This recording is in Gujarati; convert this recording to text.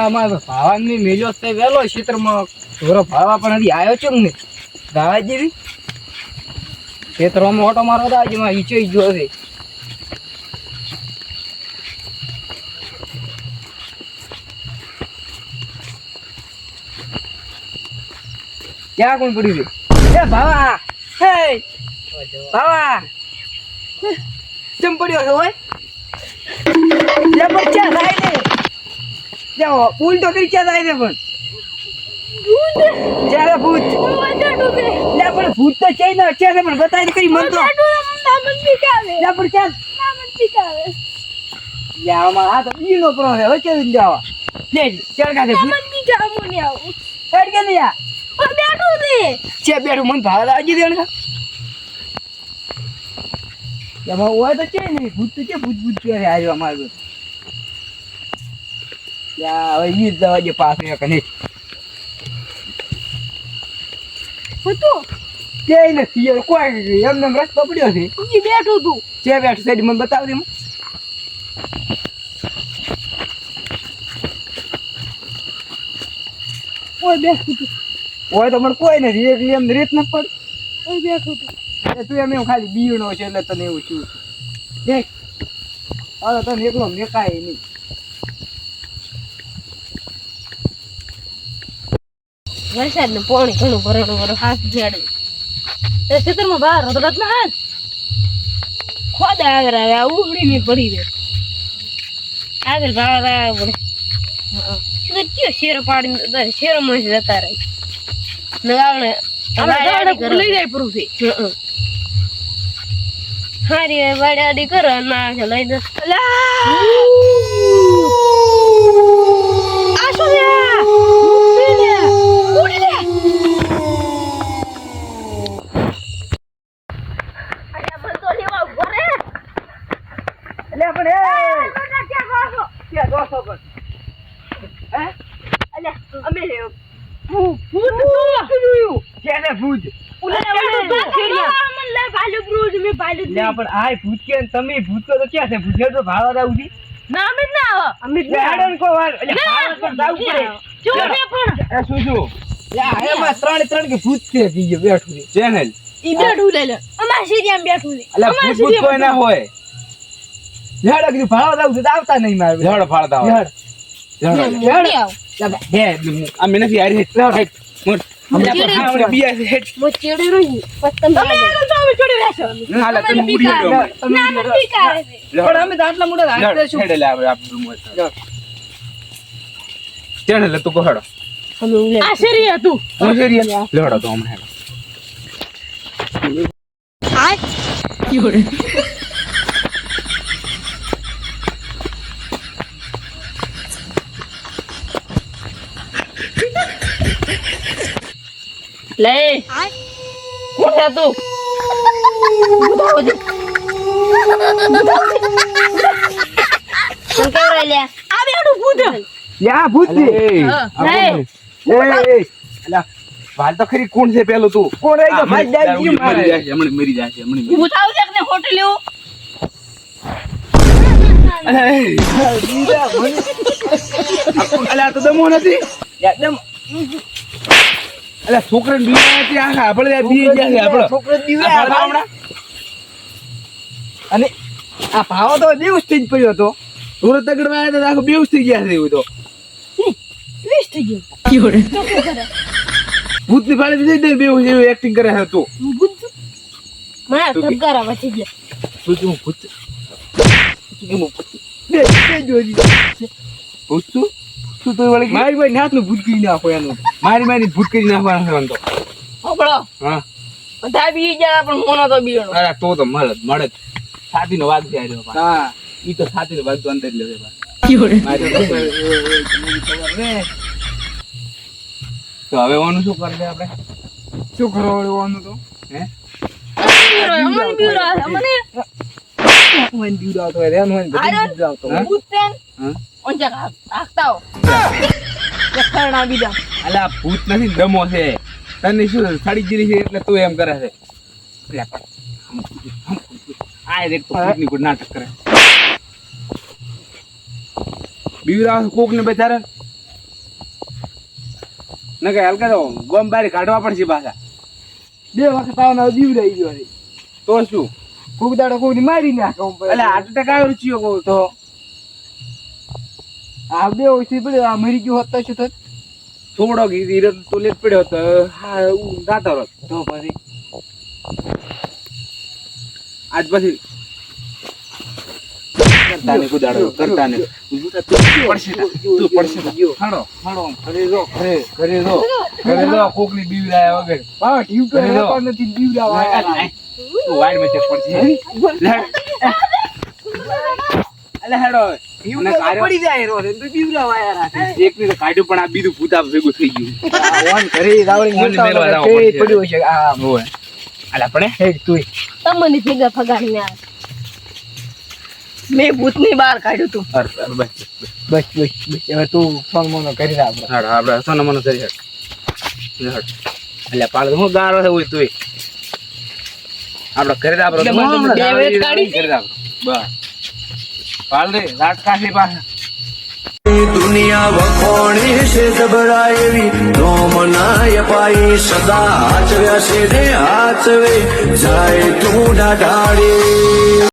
અમારે ભાવાન મેલ્યો તે વેલો ક્ષેત્રમાં ધોરો ભાવા પણ હજી આવ્યો છે ને. ગાવા જેવી ખેતરોમાં ઓટો મારવા દાવ જેમાં ઈચો ઈજો ક્યાં કોણ પડ્યું છે એ ભાવા! હે! ભાવા! ચમ પડ્યો છે ઓય જે બચ્ચા થાય ને જાઓ પુલ તો કરી ક્યાં થાય ને પણ? જ્યારે ભૂત લે પણ ભૂત તો છે ને છે ને પણ બતાવી કરી મન તો લે પણ ચાલ લે આમાં આ તો બીનો પ્રો છે વચ્ચે જ જાવા લે ચાલ કાઢે ભૂત હેડ કે નહીં આ? છે. બેઠું મન ભાવ લાગી દે ને. એમાં હોય તો છે નહીં ભૂત તો છે ભૂત ભૂત કરે આવ્યો અમારે હવે ઈ જ દવા જે પાસ એક નહીં કે નથી યાર કોઈ એમને રસ્તો પડ્યો છે. બેઠું તું. છે બેઠું સાઈડ મને બતાવ દે ઓય બેઠું તું. હોય તો મને કોઈ નથી એકલી એમ રીત ન પડ. બેઠું એ તું એમ એમ ખાલી બીણો છે એટલે તને એવું છું દેખ હવે તને એકલો મેકાય નહીં. વરસાદ ને પાણી ઘણું ભરણું ભરો હાથ ઝેડે એ ખેતરમાં બહાર હતો રત્ન હાથ ખોદ આગળ આવે આ ઉઘડી ની પડી દે. આગળ બહાર આવે પડે કયો શેરો પાડી શેરો માં જતા રહી. ને આપણે લઈ જાય પૂરું છે હારી વાડી આડી કરો છે લઈ દે લેવા ભૂત શું શું લે આ એમાં ત્રણ ત્રણ કે ભૂત બેઠું છે. ચેનલ એટલે ભૂત ભૂત કોઈ ના હોય. ઝાડ કીધું ભાવા દાવ આવતા નહીં મારે. ઝાડ અમે નથી હારી તું હેઠ મોટ અમને ચીડી પણ આપણે બીયા છે હેઠ ના લે તમે ઉડી ગયો તમે પણ અમે તો આટલા મોટા હાથ શું હેડે લે આપણે આપણું મોટ ચેને લે તું કોહડો આશ્ચર્ય હતું હું શેરી લેડો તો હમણાં હેડો લે કોણ છે તું? દે તને કેવડાય લે આ બેડું ભૂત યા ભૂત છે. વાલ તો ખરી કોણ છે પેલું તું? કોણ રહી ગયો? મરી છે મરી મરી હોટલ લેવું અલા તો દમો નથી. એકદમ અલા છોકરાને છે આખા આપણે ત્યાં બી ગયા છે આપણે? છોકરાને દીવે આ હમણાં અને આ ભાવો તો દિવસથી જ પડ્યો હતો. સુરત તગડવા આવ્યા તો આખું બેઉસ થઈ ગયા છે એવું તો. થઈ ગયું. ભૂતની ફાળે જઈ દે બેઉસ એવું એક્ટિંગ કરે છે તું. મારા તું કે- સબકારા પછી ગયા. તું તું ભૂત. બે બે જોડી ભૂત તું તું તો વળી મારી ભાઈ નાથનું ભૂત કરી નાખો એનું મારી મારી ભૂત કરી નાખવાના છે તો હોબળો હા બધા બી ગયા પણ મોનો તો બીણો અરે તો તો મળે જ, મળે જ. છાતીનો વાઘ છે આર્યો હા ઈ તો છાતીનો વાઘ તો અંદર તો હવે ઓનું શું કરી દે આપણે શું કરો વળવાનું તો હે અમને બીણો અમને હું એને બીવડાવતો હોય, એનું હોય ને જરાક હાંકતા હો બીજા અલા ભૂત નથી દમો છે. તને શું સાડી જીરી છે એટલે તું એમ કરે છે. આ દેખ ભૂતની ગુડ નાટક કરે. બીવરા કોક ને બેચારે? ન કે હલકા તો ગોમ બારી કાઢવા પડશે પાછા. બે વખત આવવાનો બીવડાઈ ગયો તો શું? કોક દાડો કોકને મારી નાખો એટલે હાર્ટ એટેક આવ્યો રૂચિયો કહું તો. આ બે ઓછી પડે આ મરી ગયો હોત તો શું થાત? થોડો હીરો તો લેટ પડ્યો હતો હા હું ગાતો રહો તો પછી? આજ પછી કરતા ને કુદાડો કરતા ને પડશે તા, તું પડશે તા. હાડો. હાડો. ઘરે જો ઘરે ઘરે જો ઘરે લો કોકની બીવરાયા વગર. હા ટ્યુબ તો ઘરે જો. હેપા નથી બીવડાવા આયા. તું વાડ મેચે પડશે. લે અલે હેડો પડી જાય રો તો બીવડાવા રાખે. એક ની તો કાઢ્યું પણ આ બીજું ભૂત ભેગું થઈ ગયું. ઓન ઘરે રાવળી મોટા મેલવા મોટા જવું તે પડશે. પડ્યું છે આ હોય અલા પડે હેડ તુંય. તમને ભેગા ફગાડીને આવે. મેં ભૂતની બહાર કાઢ્યું તું. બસ બસ બસ. બસ હવે તું ફોન મોનો કરી રાખ હાડ આપણે સોના મને કરી હાડ એટલે પાડ હું ગારો છે આપણે કરી આપણે કરી બસ. રાત કાઢી પાછા દુનિયા વખોણી છે જબરા એવી? નો મનાય પાઈ સદા આચવ્યા છે ને આચવે જાય તું ડાઢાડી